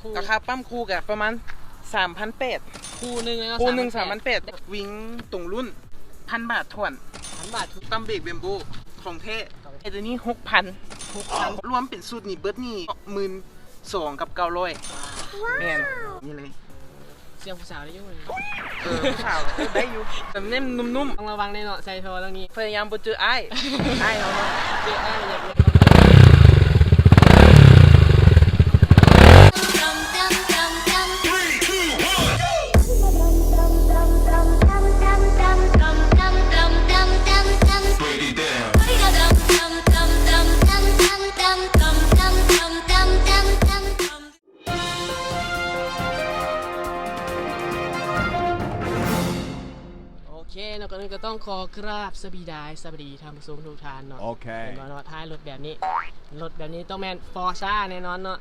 คู่ราคาปั๊มคู่กับประมาณ3,800คู่หนึงแล้วคู่หนึ่ง3,800วิ่งตรงรุ่นพันบาทถ่วนพันบาททุกตั้มเบรกเบมโบของเท่ไอ้ตัวนี้6,000ทุกครั้งรวมเป็นสูตรนี่เบิดนี่หมื่นสองกับเก้าร้อยแม่นนี่เลยเสียงผู้สาวได้อยุ่งเลยเออผู้สาวเออได้อยู่แต่เน่มนุ่มต้องระวังในเนาะใส่โทรตรงนี้ๆพยายามบ่เจออ้ายอ้ายเราเนาะเจออ้ายอยา ต้องขอกราบสบีดายสวัสดีท่านผู้ชมทุกท่านเนาะ Okay. เห็นว่าเนาะท้ายรถแบบนี้ รถแบบนี้ต้องแมนฟอร์ซ่าแน่นอนเนาะ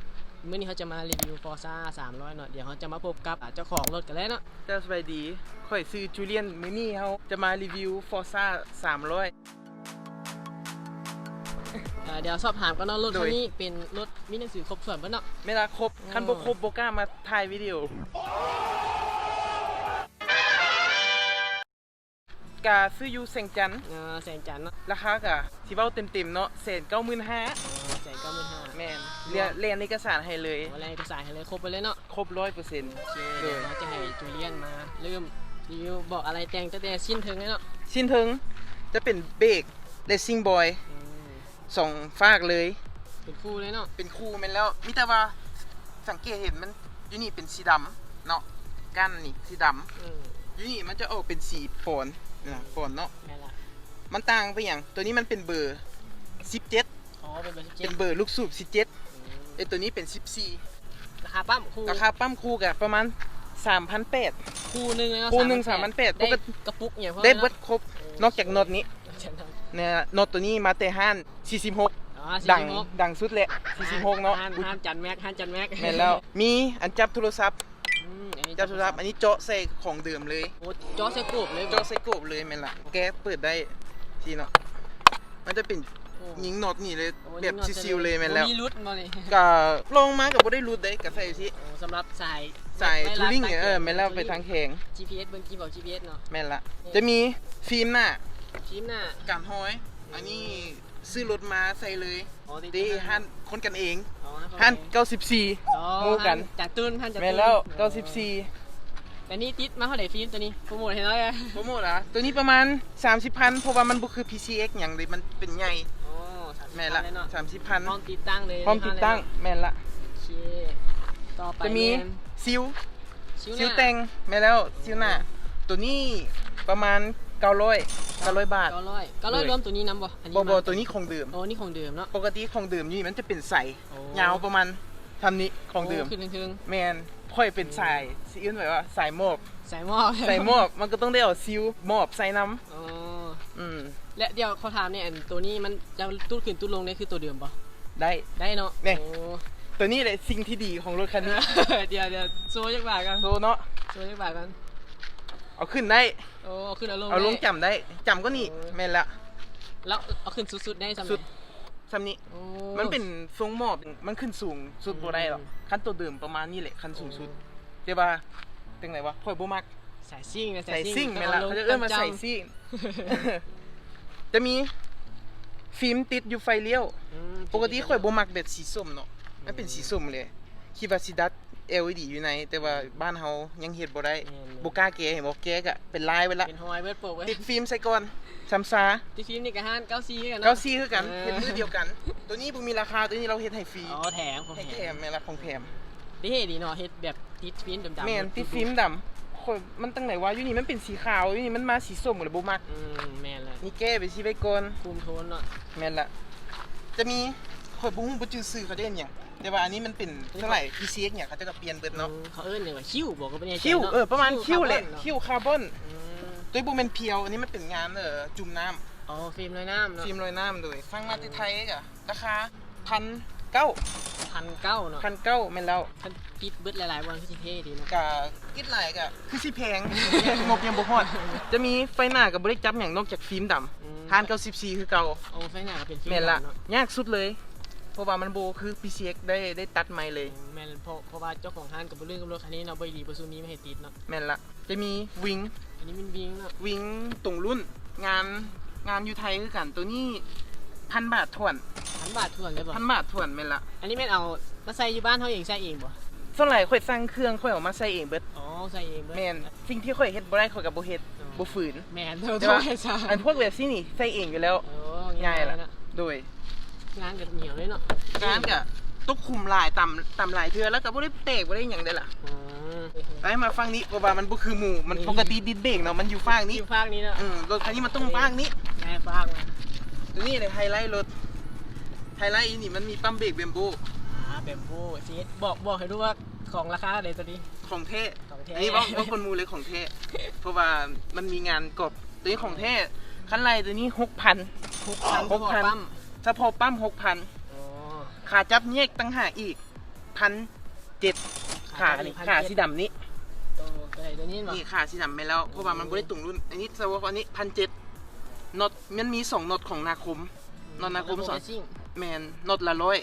เมื่อนี้เขาจะมารีวิวฟอร์ซ่า300เนาะเดี๋ยวเขาจะมาพบกับเจ้าของรถกันแล้วเนาะเจ้าสบายดีข่อยซื้อจูเลียนมื้อนี้เฮาจะมารีวิว Forza 300เอ่อเดี๋ยวสอบถามกันเนาะรถโดคัยนนี้เป็นรถมีหนังสือครบส่วนปะเนาะไม่ละครบคันบ่ครบบ่กล้ามาถ่ายวิดีโอ กาซื้ออยู่แสงจันทน์เออแสงจันทร์เนาะราคากะสิเว้าเต็มๆเนาะ195,000แสงเก้าหมื่นห้าแม่นเรียนเรียนเอกสารให้เลย อะไรเอกสารให้เลยครบไปเลยเนาะครบ100%โอเคเดี๋ยวเราจะให้จูเลียนมาเริ่มรีวิวบอกอะไรแต่งตั้งแต่สิ้นถึงเลยเนาะชิ้นถึงจะเป็นเบรก Racing Boy อืมสองฝากเลย เป็นคู่เลยเนาะเป็นคู่แม่นแล้วมีแต่ว่าสังเกตเห็นมันอยู่นี่เป็นสีดำเนาะก้านนี่สีดำอืมอยู่นี่มันจะออกเป็นสีฝน นะฝนเนาะแม่นละมันต่างไปอย่างตัวนี้มันเป็นเบอร์17อ๋อเป็นเบอร์สิบเจ็เป็ดนเบอร์ลูกสูบ17ไอตัวนี้เป็นราคาปั๊มคู่14ราคาปั๊มคู่กับประมาณ3,800คู่หนึ่งเลยเนาะคู่หนึ่ง3,800 3,800ได้ปกติกระปุกอย่างพวกได้นั้นเบิดครบนอกจากน็อตนี้ฉันทำเนี่ยน็อตตัวนี้มาแต่ห้าน46 อ๋อดัง46ดังสุดแหละ46เนาะห้านห้านจันแม็กห้านจันแม็กแม่นแล้วมีอันจับโทรศัพท์อืมอันนี้ จับโทรศัพท์อันนี้เจาะใส่ของเดิมเลยโอ้จอใส่กบเลยเจาะใส่กบเลยแม่นละแก๊สเปิดได้ทีเนาะมันจะเป็นโอ้ยิงน็อตนี่เลยโอ้แบบนี่ซิวๆเลยแม่นแล้วมีรุดมาเลยก็ลองมากับบ่ได้รูดได้ก็ใส่ที่โอ้สำหรับสายใส่ไล่ทูริงเนี่ยตั้เออแม่นแล้วไปทางแข็ง GPS เบิ่งกี่บอก GPS เนาะแม่นละจะมีฟิล์มหน้าชิมหน้าการห้อย อันนี้ซื้อรถมาใส่เลยอ๋อติดดีฮันคนกันเอง อ๋อฮันอ๋อ94หมู่กันฮัจากตุ้นฮันจากตุ้นแม่นแล้วอ๋อ94แต่นี่ติดมาเท่าไหร่ฟิล์มตัวนี้โปรโมทให้น้อยอะโปรโมทอะตัวนี้ประมาณ 30,000เพราะว่ามันบ่คือ PCX หยังเลยมันเป็นใหญ่อ๋อสาสิบแม่นละพันเยเนาะ30,000พร้อมติดตั้งเลยพร้อมติดตั้งแม่นละโอเคต่อไปจะมีแนซิลชิวหซิลน้าแต่งแม่นแล้วซิลหน้าตัวนี้ประมาณ 900 900บาท เก้าร้อยเก้าร้อยเลยรวมตัวนี้นำบ่อันนี้บมาบตัวนี้ของเดิมโอ้นี่ของเดิมเนาะ ปกติของเดิมนี่มันจะเป็นใสโอ้ ยาวประมาณทำนี้ของเดิมโขึ้นถึงแมนค่อยเป็นสายซีอื่นแบบว่าสายหมอบๆใส่หม้อใส่หมอบมันก็ต้องได้เอาซิลหมอบใส่น้อ๋อำอืมและเดี๋ยวเขาถามเนี่ยอันตัวนี้มันจะตู้ขึ้นตู้ลงเนี่ยคือตัวเดิมปะได้ ได้เนาะเนี่ย โอ้ ตัวนี้แหละสิ่งที่ดีของรถคันนี้ เดี๋ยวเดี๋ยวโซ่ยักบาทกันโซเนาะโซ่ยักบาทกัน เอาขึ้นได้ โอ้เอาขึ้นเอาลงเอาลงได้ จำได้จำก็นี่โอ้แมนละแล้วเอาขึ้นสุดๆได้สำสุเร็ดจซ้ำนี้ โอ้ มันเป็นทรงหมอบมันขึ้นสูงสุดบ่ได้หรอกอืม ขั้นตัวเดิมประมาณนี้แหละขั้นสูงสุดโอ้เดี๋ยวว่าจังไหนวะค่อยบ่มัก สายซิ่งนะใส่ซิ่งแม่นละต้เขาอจะลเอื้อมาจำใส่ซิ่งจะมีฟิล์มติดอยู่ไฟเลี้ยวอืมปกติข่อยบ่มักแบบสีส้มเนาะมันเป็นสีส้มเลยคิดว่าสิดัด LED อยู่ในแต่ว่าบ้านเฮายังเฮ็ดบ่ได้บ่กล้าแกะเห็นบ่แกะก็เป็นลายไว้ละเป็นฮอยเบิร์ดโปกไว้ติดฟิล์มใส่ก่อนซัมซาที่ฟิล์มนี่กับห้านเก้าซีกันเก้าเนาะซีคือกันเออเฮ็ดมือเดียวกัน ตัวนี้บ่มีราคาตัวนี้เราเฮ็ดให้ฟรีอ๋อแถมของให้แถแถมมแม่นละของแถมดีดีเนาะเฮ็ดแบบติดฟิล์มดำๆแม่นติดฟิล์มดำข่อยมันตั้งไหนวะอยู่นี่มันเป็นสีขาวอยู่นี่มันมาสีส้มเลยบ่มักอืมแม่นเลยนี่แก้ไปสิไว้ก่อนคุมโทนเนาะแม่นละจะมี ข่อยบ่ฮู้บ่จื่อซื้อเขาได้อันหยังแต่ว่าอันนี้มันเป็นเท่าไหร่ PCX เนี่ยเขาจะก็เปลี่ยนเบิดเนาะอืมเขาเอิ้นอย่างว่าคิ้วบอกก็เป็นคิวเออประมาณคิวแหละคิคิววคาร์บอนอืมตัวบุเป็นเพียว อันนี้มันเป็นงานเออจุ่มน้อ๋อฟิล์มลอยน้ำำเนาะฟิล์มลอยน้ำเลยฟังมาที่ไทยกะราคาพันเก้าพันเก้าเนาะพันเก้าแม่นแล้วพันปิดเบิดหลายๆวันคือสิเท่ดีเนาะกะกิดหลายกะคือสิแพงงบยังบ่ฮอด จะมีไฟหน้ากับบริจับอย่างนอกจากฟิล์มดำทานเก้าสิบสี่คือเก่าโอ้ไฟหน้าก็เป็นฟิล์มแม่นละดำเนาะยากสุดเลย เพราะว่ามันโบคือ PCX ได้ได้ตัดไม้เลย แม่นเพราะเพราะว่าเจ้าของห้างกับบ่ลื่นกับรถคันนี้เนาะบ่ดีบ่ซูนี้ไม่ให้ติดเนาะแม่นละจะมีวิงอันนี้มันวิงเนาะวิงตรงรุ่น งานงานอยู่ไทยคือกันตัวนี้พันบาทถ่วนพันบาททวนเลยบ่พันบาทถ่วนแม่นละอันนี้แม่นเอามาใส่อยู่บ้านเฮาเองใส่เองบ่ส่วนหลายข่อยสร้างเครื่องข่อยเออกมาใส่เองเบิดอ๋อใส่เองเบิดแม่นสิ่งที่ข่อยเฮ็ดบ่ได้ข่อยก็บ่เฮ็ดบ่ฝืน แม่นเท่าแต่เท่าว่าให้ซะอันพวกแบบนี้นี่ใส่เองอยู่แล้ว โอ้ง่ายละเนาะโดย งานก็เหนียวเลยเนาะงานก็ตกคุมหลายต่ำต่ำหลายเทื่อแล้วก็บ่ได้แตกบ่ได้หยังได้ล่ะอ๋อไปมาฟังนี้เพราะว่ามันบ่คือหมู่มันปกติดิดเบรกเนาะมันอยู่ฟางนี้อยู่ภาคนี้เนาะอืมรถคันนี้มันต้องฟางนี้แม่ฟากมาตัวนี้เลยไฮไลท์รถไฮไลท์อีนี่มันมีปั๊มเบรกเบมโบอ่าแบมโบซีบอกบอกให้ดูว่าของราคาอะไรตัวนี้ของเท่ของแท้อันนี้ว่าว่าคนมูเลยของเท่เพราะว่ามันมีงานกบตัวนี้ของเท่คันไรตัวนี้หกพันหกพันหกพัน ปั๊มถ้าพอปั๊มหกพันอ๋อขาจับแยกตั้งหากอีกพันเจ็ดขานี่ขาสีดำนี้ตัวตัวไหนตัวนี้บอกนี่ขาสีดำไปแล้วเพราะว่ามันไม่ได้ตุงรุ่น อันนี้สวออันนี้พันเจ็ดน็อตมันมีสองน็อตของนาคมนอนนาคมสอนซิ่งแมนน็อตละร้อย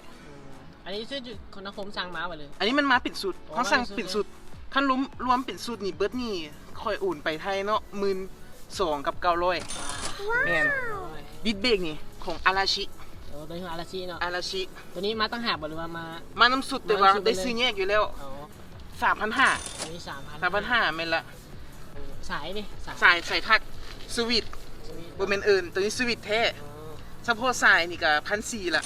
อันนี้ชื่อคนนาคมสั่งมาไปเลย อันนี้มันมาปิดสุดอ๋อเขาสั่งมาปิปิดดสุสุดดขั้นรวมรวมปิดสุดนี่เบิร์ดนี่คอยอุ่นไปไทยเนาะหมื่นสองกับเก้าร้อยแมนดิดเบรกนี่ของอาราชิโอ้ ตัวนี้ขออาราชิเนาะอาราชิตัวนี้มาตั้งหากบ่หรือว่ามา มาน้ำสุดแต่ว่าได้ซื้อแยกอยู่แล้วอ๋อสามพันห้าตัวนี้สามพันสามพันห้าแม่นละสายนี่สายสายทักสวิตบนเมนเอิญตัวนี้สวิตแท้อ๋อเฉพาะสายนี่ก็พันสี่ละ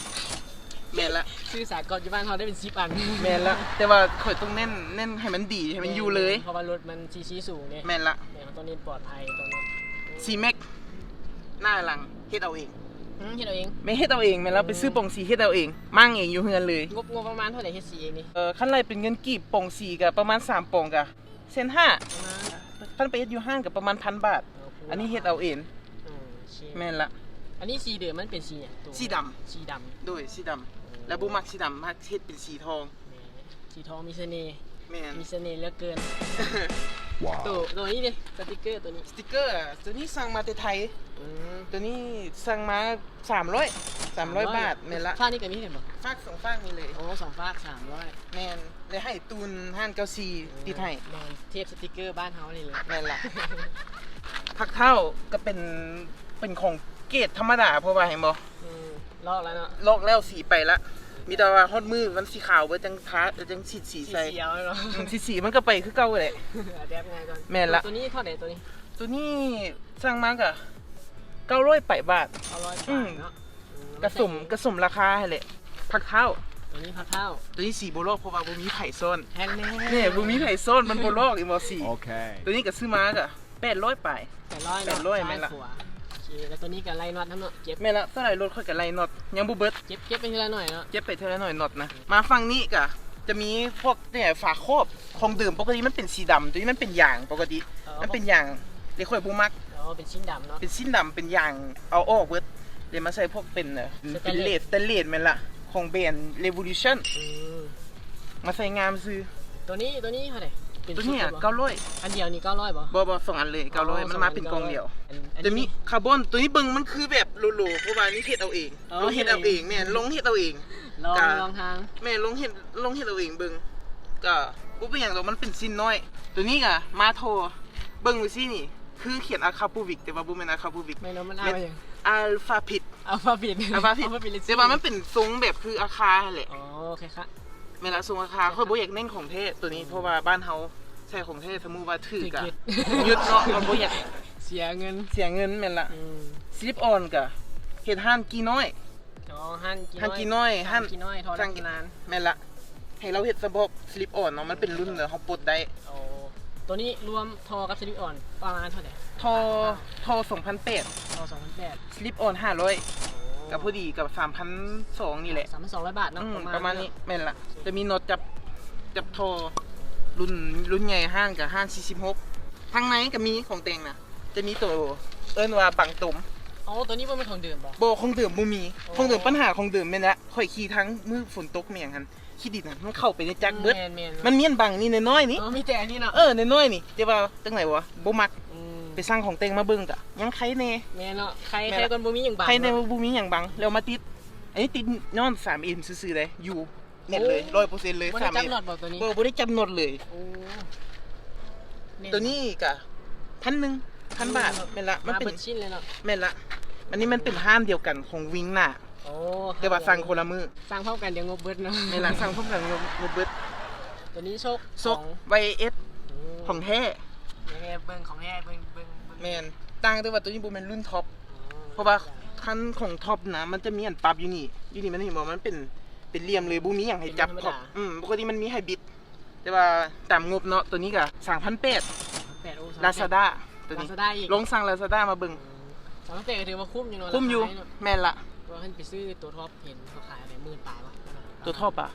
แม่นละซื้อสายก่อนอยู่บ้านเขาได้เป็นสิบอันแม่นละแต่ว่าข่อยต้องเน้นเน้นให้มันดีให้มันอยู่เลยเพราะว่ารถมันซีซีสูงเนี่ยแม่นละแม่เขาต้องเน้ปลอดภัยตรงนี้ซีแม็กหน้าหลังเฮ็ดเอาเอง อืมเฮ็ดเอาเอง ไม่เฮ็ดเอาเองแม่นละไปซื้อปองสีเฮ็ดเอาเอง มั่งเองอยู่เฮือนเลย งบงบประมาณเท่าไหร่เฮ็ดสีเองนี่เออขั้นไรเป็นเงินกีบปองสีก็ประมาณ3ปองก็เซนห้าประมาณขั้นไปเฮ็ดอยู่ห้างก็ประมาณพันบาท อันนี้เฮ็ดเอาเองอืมสีแม่นละ อันนี้สีเดิมมันเป็นสีเนี่ยตัวสีดำ สีดำโดยสีดำแล้วบ่มักสีดำมักเฮ็ดเป็นสีทองแหมสีทองมีเสน่ห์แม่นมีเสน่ห์เหลือเกิน ตัวตัวนี้ดิสติกเกอร์ตัวนี้สติกเกอร์อะตัวนี้สั่งมาแต่ไทยอืมตัวนี้สั่งมา300 300บาทแม่นละค่านี่ก็มีเห็นบ่ฝากสองฝากนี่เลยโอ้สองฟากสามร้อยแม่นเลยให้ตูนห้านเก้าซีติดให้แมนเทปสติกเกอร์บ้านเฮานี่เลยแม่นละพักเท่าก็เป็นเป็นของเกรดธรรมดาเพราะว่าเห็นบ่อืมลอกแล้วเนาะลอกแล้วสีไปละ มีแต่ว่าฮอดมือมันสีขาวเบิดจังทาจังสีสีสีใส่เขียวเนาะอืมสีสีมันก็ไปคือเก่าแหละอะแดปไงก่อนแม่นละ ตัวนี้เท่าไหร่ตัวนี้ตัวนี้สั่งมากะ900ไปบาท เอาร้อยอืบามทเนาะอืกระสมกระสมราคาให้แหละพักเท่าตัวนี้พักข้าวตัวนี้สีโบโลกเพราะว่าบ่มีไผ่ซ่อนแฮนด์เมดเนี่ยบ่มีไผ่ซ่อนมันโบโลกอีโมสี Okay. ตัวนี้ก็ซื้อมากะ800ไป แปดร้อยแปดร้อยแม่ซ้ายนละขวาโอเค แล้วตัวนี้กับไล่น็อตทั้งเนาะเจ็บแม่นละเท่าไหร่รถค่อยก็ไล่น็อตยังบ่เบิด เจ็บเจ็บไปทีละหน่อยเนาะเย็บไปเท่าไหร่หน่อยน็อตนะ มาฝั่งนี้กะ จะมีพวกเนี่ยฝาครอบของเดิมปกติมันเป็นสีดำตัวนี้มันเป็นยางปกติ มันเป็นยางเดี๋ยวค่อยบูมัก อ๋อเป็นชิ้นดำเนาะ เป็นสิ้นดำเป็นยางเอาออกเบิดเดี๋ยวมาใส่พวกเป็นเออเป็นเลดสเตนเลสแม่นละของแบรนด์ Revolution อืมมาใส่งามซื้อตัวนี้ตัวนี้เท่าไหร่ เป็นตัวเนี้ชุดลยบ่เก้าร้อยอันเดียวนี่เก้าร้อยป่ะบ่บ่สองอันเลยเก้าร้อยมันมาเป็นกล่องเดียว อันอันนี้จะมีคาร์บอนตัวนี้เบิ่งมันคือแบบโลๆเพราะว่านี่เฮ็ดเอาเองอ๋อ ลงเฮ็ดเอาเองแม่นลงเฮ็ดเอาเอง ลองกะ ลองทาง แม่ลงเห็ดลงเห็ดเอาเองเบิ่งก็บ่เป็นหยังหรอกมันเป็นสิ้นน้อย ตัวนี้ก็มาโทรเบิ่งดูสินี่ คือเขียนอาคาปูวิกแต่ว่าบ่แม่นอาคาปูวิกไม่รู้มันอ่านว่าหยังอัลฟาพิดอัลฟาบิดอัลฟาพิดอัลฟาบิดแต่ว่ามันเป็นทรงแบบคืออาคาแหละ อ๋อโอเคครับแม่นละทรงอาคาค่อยบ่อยากเน้นของเทศตัวนี้เพราะว่าบ้านเฮา ใช้ของเทศสมมุติว่าถือกะถือยึดเนาะมันบ่อยากเสียเงินเสียเงินแม่นละอืมสลิปออนก็เฮ็ดห้านกี่น้อย อ๋อหั่นกี่หั่นกี่น้อยหั่นกี่น้อยทอดสั่งกี่นานแม่นละให้เราเฮ็ดสะบอบสลิปออนเนาะมันเป็นรุ่นเลยเฮาปลดได้ โอ้ตัวนี้รวมทอกับสลิปออนประมาณเท่าไหร่ทอทอ2008ทอสองพันแปดสลิปออนห้าร้อยกับพอดีกับสามพันสองนี่แหละสามพันสองร้อยบาทเนาะอืมประมาณนี้แม่นละจะมีโนดจับจับโทร รุ่นรุ่นใหญ่ห้างกับห้างสี่สิบหกทางในก็มีของแต่งนะจะมีตัวเอิ้นว่าบังตุ่มอ๋อตัวนี้ว่าเป็นของเดิมป่ะโบของเดิมบ่มีโอ้ของเดิมปัญหาของเดิมแม่นละข่อยขี่ทั้งมือฝนตกเมียงหันขี้ดินน่ะมันเข้าไปในจักรเบิดแมนแมนมันเมียนบังนี่น้อยๆนี่อ๋อมีแต่อันนี้เนาะเออน้อยๆนี่แต่ว่าจังไหนวะบ่มักมไปสร้างของแต่งมาเบิ่งกะยังใครแน่แมนเนาะใครแม่นใครละคนบ่มีอย่างบางใครในเนาะบ่มีหยังบังแล้วมาติดอันนี้ติดย้อน 3M ซื่อๆเลยอยู่ เน็ตเลย100%เลยบ่ได้ 3M จำหนอดบอกตัวนี้บ่บ่ได้จำหนดเลย โอ้ตัวนี้ก็พันหนึ่งพันบาทแม่นละมันมาเป็นเปิดชิ้นเลยเนาะแม่นละอันนี้มันเป็นห้างเดียวกันของวิงหน้าโอ้แต่ว่าสั่งคนละมือสร้างพร้อมกันเดี๋ยวงบเบิดเนาะแม่นละสั่งพร้อมกันงบเบิดตัวนี้โชคซกไวเอสของแท้ยังไงเบิ่งของแท้เบิ่งเบิ่งเบิ่งแม่นต่างแต่ว่าตัวนี้บ่แม่นรุ่นท็อป เพราะว่าคันของท็อปนะมันจะมีอันปรับอยู่นี่อยู่นี่มันเห็นบ่มันเป็น เป็นเหลี่ยมเลยบ่มีหยังให้จับท็อปอืมปกติมันมีให้บิด แต่ว่าตามงบเนาะตัวนี้ก็3,800แปดโอ้ Lazada ตัวนี้ลาซาด้าอีกลงสั่ง Lazada มาเบิ่งสามพันแปดก็ถือว่าคุ้มอยู่เนาะคุ้มอยู่ ราคาเนาะแม่นละตัวขึ้นไปซื้อตัวท็อปเห็นเขาขายอะไรหมื่นปลายวะตัวท็อปอะ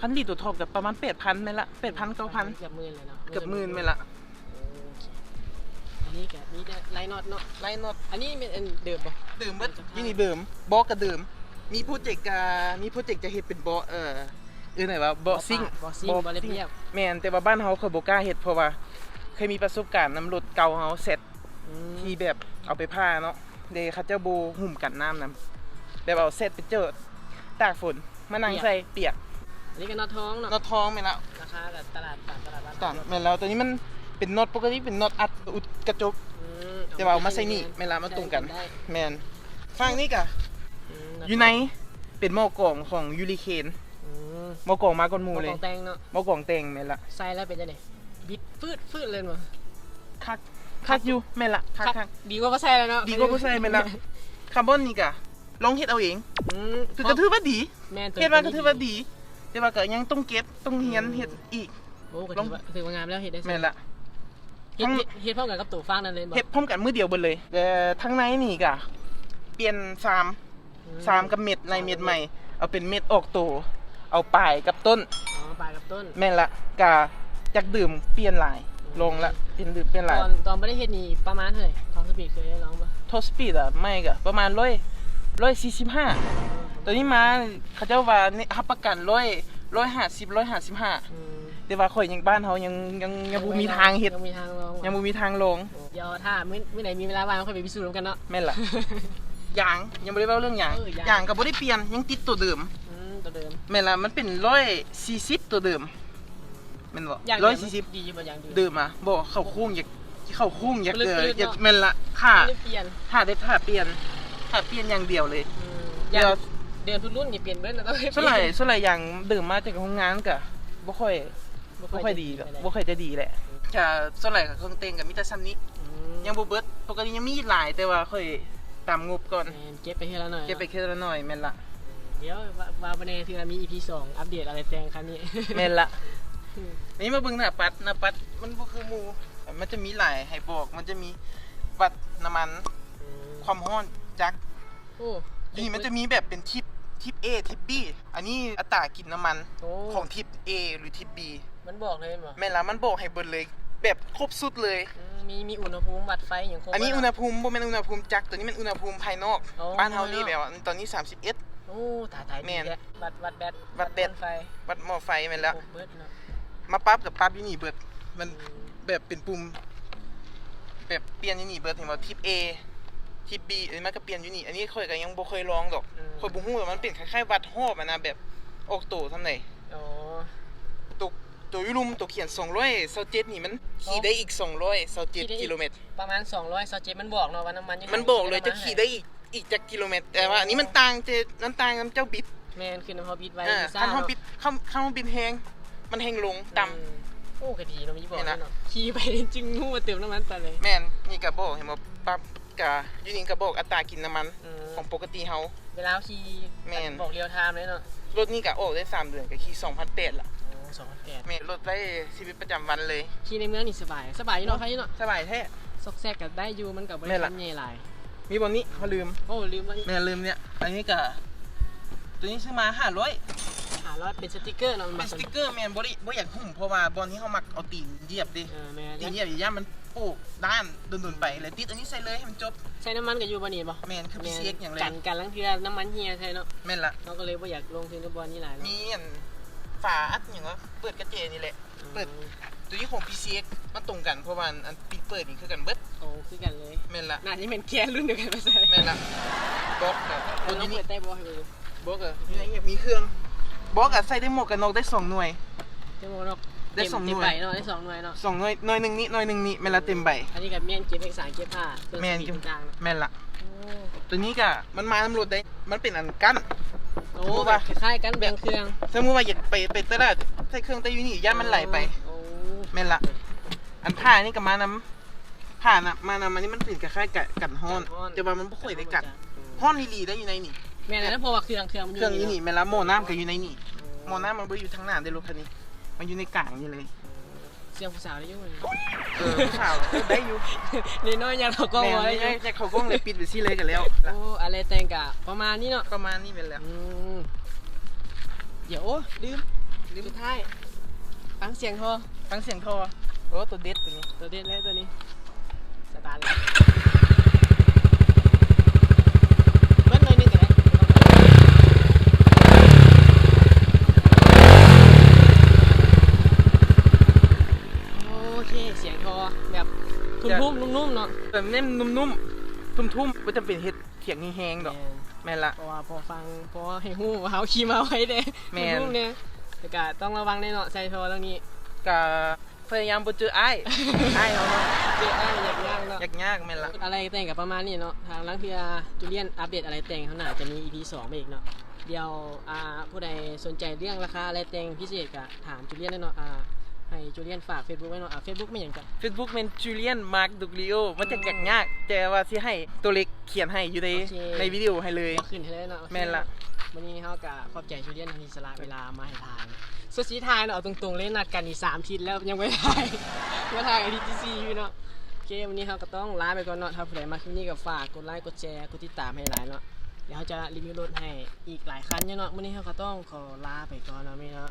คันดีตัวท็อปกับประมาณ8,000แม่นละ8,000 9,000เกือบหมื่นเลยเนาะเกือบหมื่นแม่นละโอเคอันนี้แกะนี่ได้ไลน์น็อตเนาะ ไล่น็อตอันนี้เป็นอันเดิมปะ เดิมเบิดอยู่นี่เดิมบอกก็เดิม มีโปรเจกต์กะมีโปรเจกต์จะเฮ็ดเป็นบอเอ่อเออไหนว่าบอซิ่งบอซิ่งบอลเลเปียบแม่นแต่ว่าบ้านเฮาเคยบ่กล้าเฮ็ดเพราะว่า เคยมีประสบการณ์นำรถเก่าเฮาเสร็จอืมที่แบบเอาไปผ้าเนาะเดเขาเจ้าโบหุ่มกันน้ำนํแบบเอาเสร็จไปเจอตากฝนมานั่งใส่เปียกอันนี้ก็น็อตท้องเนาะน็อตทองแม่นแล้วราคากับตลาดตามตลาดบ้านต่างแม่นแล้วตัวนี้มันเป็นน็อตปกติเป็นน็อตอัดอุดกระจกอืมแต่ว่าเอามาใส่นี่แม่นละมาตรงกันได้แม่นฝั่งนี้กะ อืมน็ตอยู่ในเป็นหม้อกล่องของยูริเคนอืมหม้อกล่องมาก่อนหมู่ตัวเลขยองแตงเนาะหม้อกล่องแต่งแม่นละใส่แล้วเป็นยังไงบิดฟืดฟืดเลยมั้งคักคักอยู่แม่นละคักคักดีกว่าบ่ใส่แล้วเนาะดีกว่าบ่ใส่แม่นละคาร์บอนนี่กะลองเฮ็ดเอาเองอืมคือกระถือว่าดีแม่นตัวเฮ็ดว่าก็ถือว่าดี แต่ว่าก็ยังต้องเก็บต้องเฮียนเฮ็ดอีก โอ้ก็ถือว่าถือว่างามแล้วเฮ็ดได้แม่นละ เฮ็ดเฮ็ดเฮ็ดพร้อมกันกับตัวฟางนั่นเลยบ่เฮ็ดพร้อมกันมือเดียวเบิดเลยแต่ทั้งในนี่กะเปลี่ยนฟาร์ม อืฟาร์มกับเม็ดในเม็ดใหม่ เอาเป็นเม็ดออกโต เอาปลายกับต้น อ๋อปลายกับต้น แม่นละกะจักดื่มเปลี่ยนหลาย ลงละเปลี่ยนดื่มเปลี่ยนหลายตอนตอนบ่ได้เฮ็ดนี่ประมาณเท่าไหร่ทองสปีดเคยได้ร้องบ่ทอสปีดอะไม่กะประมาณร้อยร้อยสี่สิบห้าตัวนี้มาเขาเจ้าว่าเนี่ยรับประกันร้อยร้อยห้าสิบร้อยห้าสิบห้าอืมแต่ว่าข่อยยังบ้านเขายังยังยังบ่มีทางเฮ็ดยังมีทางลองยังบ่มีทางลงเดี๋ยวถ้ามื้อมื้อไหนมีเวลาว่างค่อยไปพิสูจน์ร่วมกันเนาะแม่นล่ะ ยางยังบ่ได้เว้าเรื่องยางเออยาง ยางก็บ่ได้เปลี่ยนยังติดตัวเดิมอืมตัวเดิมแม่นล่ะมันเป็นร้อยสี่สิบตัวเดิมแม่นบ่อย่างร้อยสี่สิบดีอยู่บ่อย่างเดิมเดิมอะบ่เข้าโค้งอยากเข้าโค้งอยากลึกเกิๆดเนาะอยากแม่นล่ะถ้าไม่ได้เปลี่ยนถ้าได้ถ้าเปลี่ยนถ้าเปลี่ยนอย่างเดียวเลยอืมอเดี๋ย่างยวเดือนทุกรุ่นนี่เปลี่ยนเบิดแล้วต้องส่วนหลายส่วนหลายอย่างเดิมมาจากโรงงานก็บ่ค่อยบ่ค่อยดีหรอกบ่ค่อยจะดีแหละจะส่วนหลายก็เครื่องเต็งก็มีแต่ซ้ำนี้ยังบ่เบิดปกติยังมีอีกหลายแต่ว่าค่อย ตามงบก่อน เก็บไปแค่ละหน่อยเก็บไปแค่ละหน่อยแม่นละเดี๋ยวว่าว่าบ่แน่ที่ว่ามี EP 2อัปเดตอะไรแต่งคันนี้แม่นละนี่มาเบิ่งหน้าปัดหน้าปัดมันบ่คือหมู่มันจะมีหลายให้บอก มันจะมีวัดน้ำมัน ความร้อนจักโอ้นี่มันจะมีแบบเป็นทิปทิป A ทิป B อันนี้อัตรากินน้ำมันโอ้ของทิป A หรือทิป B มันบอกเลยบ่แม่นละมันบอกให้เบิดเลย แบบครบสุดเลย อืมมีมีอุณหภูมิวัดไฟอย่างครบอันนี้แล้วอุณหภูมิบ่แม่นอุณหภูมิจักตัวนี้มันอุณหภูมิภายนอก อ๋อบ้านเฮานี่ภายนอกแบบว่าตอนนี้ 31 โอ้ตายตายแม่นดีล้ววัดวัดแบตวัดแบตต้นไฟวัดหม้อไฟแม่นแล้วโอ้เบิดเนาะมาปั๊บกับปั๊บอยู่นี่เบิด มันแบบเป็นปุ่มแบบเปลี่ยนอยู่นี่เบิดเห็นบ่ทิป A ทิป B เอ้ยมันก็เปลี่ยนอยู่นี่ อันนี้ข่อยก็ยังบ่เคยลองดอกอืมข่อยบ่ฮู้ว่ามันเป็นคล้ายๆวัดฮอบอะนะแบบออกโตซำไหนอ๋อ ตัวตัวยุรุมตัวเขียน227นี่มันขี่ได้อีก227กิโลเมตร ประมาณ 200ซอเจ็ดมันบอกเนาะว่าน้ำมันยังมันบอกเลยจะขี่ได้อีกอีกจักกิโลเมตร แต่ว่าอันนี้มันต่างเจมันต่างกับเจ้าบิดแม่นคือน้ำพอบิดไว้อ่าซ่าคันเฮาเนาะบิดคันคันเฮาบิดแฮงมันแฮงลงต่ำอืมโอ้ก็ดีเนาะมีบอกเห็นนะ เนาะขี่ไปจึงงูมาเติมน้ำมันไปเลย แม่นนี่ก็บอกเห็นบ่ปั๊บกะอยู่นี่ก็บอกอัตรากินน้ำมันอืม ของปกติเฮา เวลาขี่แม่น บอกเรียวไทม์เลยเนาะรถนี่ก็ออกได้ 3 เดือนก็ขี่2,800ล่ะโอ้ สองพันแปดแม่นรถได้ชีวิตประจำวันเลย ขี่ในเมืองนี่สบาย สบายอยู่เนาะใครเนาะสบายแท้ ซอกแซกกับได้อยู่มันกับบริแม่นษัล่ะทใหญ่หลาย มีบนนี้เขาลืมโอ้ลืมว่าแม่ลืมเนี่ย อันนี้ก็ตัวนี้ซื้อมา500หาร้อยเป็นสติกเกอร์เนาะมันเป็มานสติกเกอร์แม่นบ่ได้บ่อยากหุ้มเพราะว่าบอลนี้เขามักเอาตีนเหยียบดิเออแม่ตีนเหยียบอย่ามันโปกด้านโดนๆไปเลยติดอันนี้ใส่เลยให้มันจบใช้น้ำมันกับยูบานีบ่แม่นคือพิเศษอย่างแรกักนกันลังเทือน้ำมันเฮียใช่เนาะแม่นละ เราก็เลยว่าอยากลงทุนกับบอลนี่หลายมีอัน ฝาอัดอย่างว่าเปิดกระเจนี่แหละ เปิด ตัวนี้ของ PCX มันตรงกันเพราะว่าอันปิดเปิดนี่คือกันเบิดโอ้คือกันเลยแม่นละน่าจะเป็นแค่รุ่นเดียวกันไปใส่แม่นละบล็อกแบบเราตัวลองนี้เปิดได้บ่ให้ดูบบอกอะมีอะไรเงี้ยมีเครื่องบอกอะใส่ได้หมวกกันน็อกได้สองหน่วยเต็มหมดเนาะได้สองหน่วยเต็มใบเนาะได้สองหน่วยเนาะสองหน่วยหน่วยหนึ่งนี้หน่วยหนึ่งนี้แม่นละเต็มใบอันนี้กับแม่นเก็บเอกสารเก็บผ้าเครื่องแม่นสปีดต่างๆเนาะแม่นละโอ้ตัวนี้ก็มันมาตำรวจได้ มันเป็นอันกั้น โอ้สมมุติแบว่าบคล้ายๆกันแบ่งเครื่องสมมติว่าอยากไปไปตลาดใส่เครื่องใต้ยูนี่ย่านมันไหลไปโอ้แม่นละอันผ้านี่ก็มานำผ้าน่ะมานำอันนี้มันเป็นคล้ายๆกับกันฮ้อนแต่ว่ามันบ่ค่อยได้กัดฮ้อนอีหลีได้อยู่ในนี่แม่นแล้วเพราะว่าเครื่องเครื่องมันเครื่องอยู่นี่เาะแม่นละหม้อน้ำก็อยู่ในนี่หม้อน้ำมันบ่อยู่ทางหน้าได้รถคันนี้ มันอยู่ในกลางนี่เลย เสียงผู้สาวได้อยุ่งเลยเออผู้สาวเออได้อยู่นี่น้อยยังเราก็แม่ไว้นแต่เขาก็เลยปิดไปซี่เลยกันแล้ว โอ้อะไรแต่งกะประมาณนี้เนาะประมาณนี้เป็นแล้วอืมเดี๋ยวโอ้ลืมลืมสุดท้ายฟังเสียงโทรฟังเสียงทอโอ้ตัวเด็ดตัวนี้ตัวเด็ดเลยตัวนี้สตาร์ทเลยเบิ้ลหน่อยหนึงก็ได้โอเคเสียงโทรแบบ ทุ่มๆนุ่มๆเนาะแบบเน้มนุ่มๆทุ่มๆบ่จำเป็นเฮ็ดเสียงแห้งๆดอกแม่นละเพราะว่าพอฟังเพราะว่าให้ฮู้ว่าเขาขี่มาไว้เด้แม่นทุ่มๆเนี่ยแต่ก็ต้องระวังในเนาะใส่โทรตรงนี้ก็พยายามบ่เจออ้ายอ้ายเขาเนาะเจ๊อ้ายอยากย่างเนาะยากๆแม่นละอะไรแต่งกับประมาณนี้เนาะทางลังเทียจูเลียนอัปเดตอะไรแต่งเขาหน่าจะมี EP 2ไปอีกเนาะเดี๋ยวอ่าผู้ใดสนใจเรื่องราคาอะไรแต่งพิเศษก็ถามจูเลียนได้เนาะอ่า ให้จูเลียนฝาก Facebook ไว้เนาะอ่า Facebook ไม่หยังจ้ะ Facebook เป็น Julian Mark Duglio มันจะยากๆแต่ว่าสิให้ตัวเล็กเขียนให้อยู่ในโอเค ในวิดีโอให้เลยเดี๋ยวขึ้นให้เลยเนาะโอเคแม่นละ วันนี้เขาก็ขอบใจจูเลียนที่สละเวลามาให้ทานสุดสีทายเนาะเอาตรงๆเลยนัดกันอีกสามทิศแล้วยังไม่ได้มาถ่ายกันที่จีซีอยู่เนาะโอเควันนี้เราก็ต้องลาไปก่อนเนาะถ้าผู้ใดมาคลิปนี้ก็ฝากกดไลค์กดแชร์กดติดตามให้หลายเนาะเดี๋ยวเราจะรีวิวรถให้อีกหลายคันเนาะวันนี้เราก็ต้องขอลาไปก่อนเนาะไม่เนาะ